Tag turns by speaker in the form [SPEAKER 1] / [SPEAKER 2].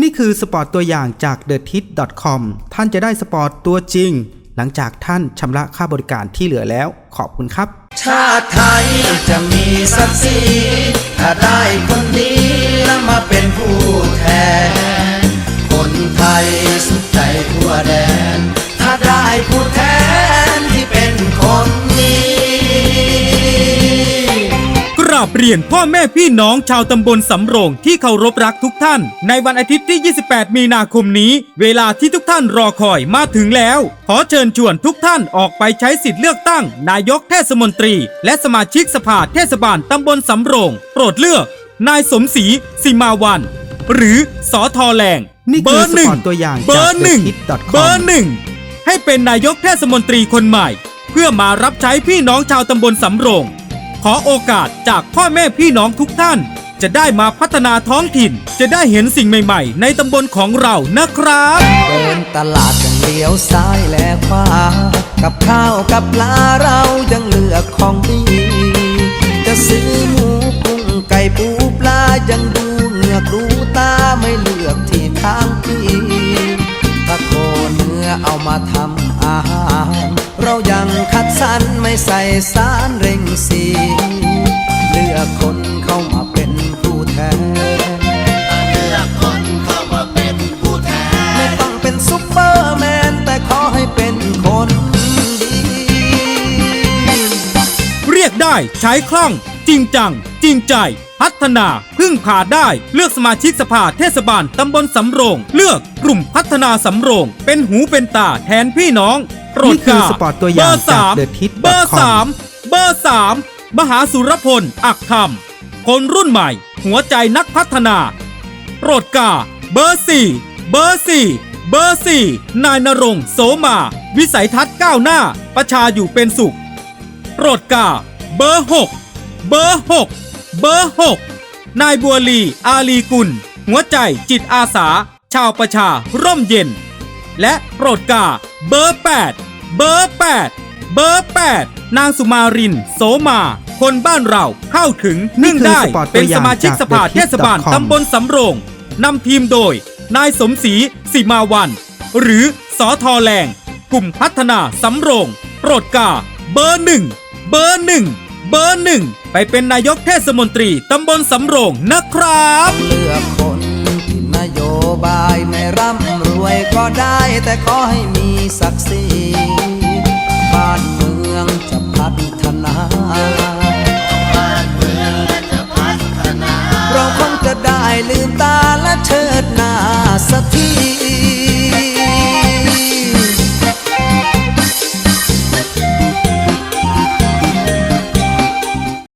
[SPEAKER 1] นี่คือสปอร์ตตัวอย่างจาก t h e t i t c o m ท่านจะได้สปอร์ตตัวจริง หลังจากท่านชำระค่าบริการที่เหลือแล้ว ขอบคุณครับ
[SPEAKER 2] ชาติไทยจะมีศักดิ์ศรีถ้าได้
[SPEAKER 3] กราบเรียนพ่อแม่พี่น้องชาวตำบลสำโรงที่เคารพรักทุกท่าน ในวันอาทิตย์ที่ 28 มีนาคมนี้ เวลาที่ทุกท่านรอคอยมาถึงแล้ว ขอเชิญชวนทุกท่านออกไปใช้สิทธิ์เลือกตั้ง นายกเทศมนตรี และสมาชิกสภาเทศบาลตำบลสำโรง โปรดเลือก นายสมศรีสิมาวัน หรือสอทอแรง
[SPEAKER 1] นี่คือ
[SPEAKER 3] เบอร์หนึ่ง
[SPEAKER 1] สปอร์ตตัวอย่างจาก
[SPEAKER 3] เบอร์หนึ่ง
[SPEAKER 1] thehit.com
[SPEAKER 3] เบอร์หนึ่งให้เป็นนายกเทศมนตรีคนใหม่ เพื่อมารับใช้พี่น้องชาวตำบลสำโรง ขอโอกาสจากพ่อแม่พี่น้องทุกท่าน จะได้มาพัฒนาท้องถิ่น จะได้เห็นสิ่งใหม่ๆ ในตำบลของเรานะครับ
[SPEAKER 2] เดินตลาดยังเลี้ยวซ้ายและขวา กับข้าวกับปลาเรายังเลือกของดี จะซื้อหมูกุ้งไก่ปูปลายังดูเหงือกดูตาไม่เลือกที่ทางพี่ถ้าโคเนื้อเอามาทำอาหาร คัดสรรไม่ใส่สารเร่งสีเลือกคนเข้ามาเป็นผู้แทน ไม่ต้องเป็นซุปเปอร์แมน แต่ขอให้เป็นคนดี
[SPEAKER 3] เรียกได้ใช้คล่อง จริงจัง จริงใจ พัฒนา พึ่งพาได้เลือกสมาชิกสภาเทศบาลตำบลสำโรง เลือกกลุ่มพัฒนาสำโรง เป็นหูเป็นตาแทนพี่น้อง โปรด
[SPEAKER 1] นี่คือ
[SPEAKER 3] เกล้า
[SPEAKER 1] สปอร์ตตัวอย่าง
[SPEAKER 3] เบอร์สาม
[SPEAKER 1] จาก thehit.com
[SPEAKER 3] เบอร์สามเบอร์สามมหาสุรพล อักคำคนรุ่นใหม่ หัวใจนักพัฒนา โปรดกา เบอร์สี่เบอร์สี่เบอร์สี่นายนรงค์โสมา วิสัยทัศน์ก้าวหน้า ประชาอยู่เป็นสุข โปรดกา เบอร์หกเบอร์หกเบอร์หกนายบัวลี อาลีกุล หัวใจจิตอาสา ชาวประชาร่มเย็น และโปรดกา เบอร์แปด เบอร์แปดเบอร์แปดนางสุมาริน โสมา คนบ้านเราเข้าถึง
[SPEAKER 1] นี่
[SPEAKER 3] นึ่ง
[SPEAKER 1] คือ
[SPEAKER 3] ได้
[SPEAKER 1] สปอร์ตตัว
[SPEAKER 3] เป็น
[SPEAKER 1] อย่า
[SPEAKER 3] ส
[SPEAKER 1] ง
[SPEAKER 3] มาชิก
[SPEAKER 1] จาก
[SPEAKER 3] สภา
[SPEAKER 1] thehit.com
[SPEAKER 3] เทศบาลตำบลสำโรงนำทีมโดย นายสมศรีสิมาวัน หรือสอทอแรง กลุ่มพัฒนาสำโรง โปรดกา เบอร์หนึ่งเบอร์หนึ่งเบอร์หนึ่งไปเป็นนายกเทศมนตรีตำบลสำโรงนะครับ
[SPEAKER 2] เลือกคนที่นโยบายไม่ร่ำรวยก็ได้แต่ขอให้มี ศักดิ์ศรีบ้านเมืองจะพัฒนา เราคงจะได้ลืมตาและเชิดหน้าสักที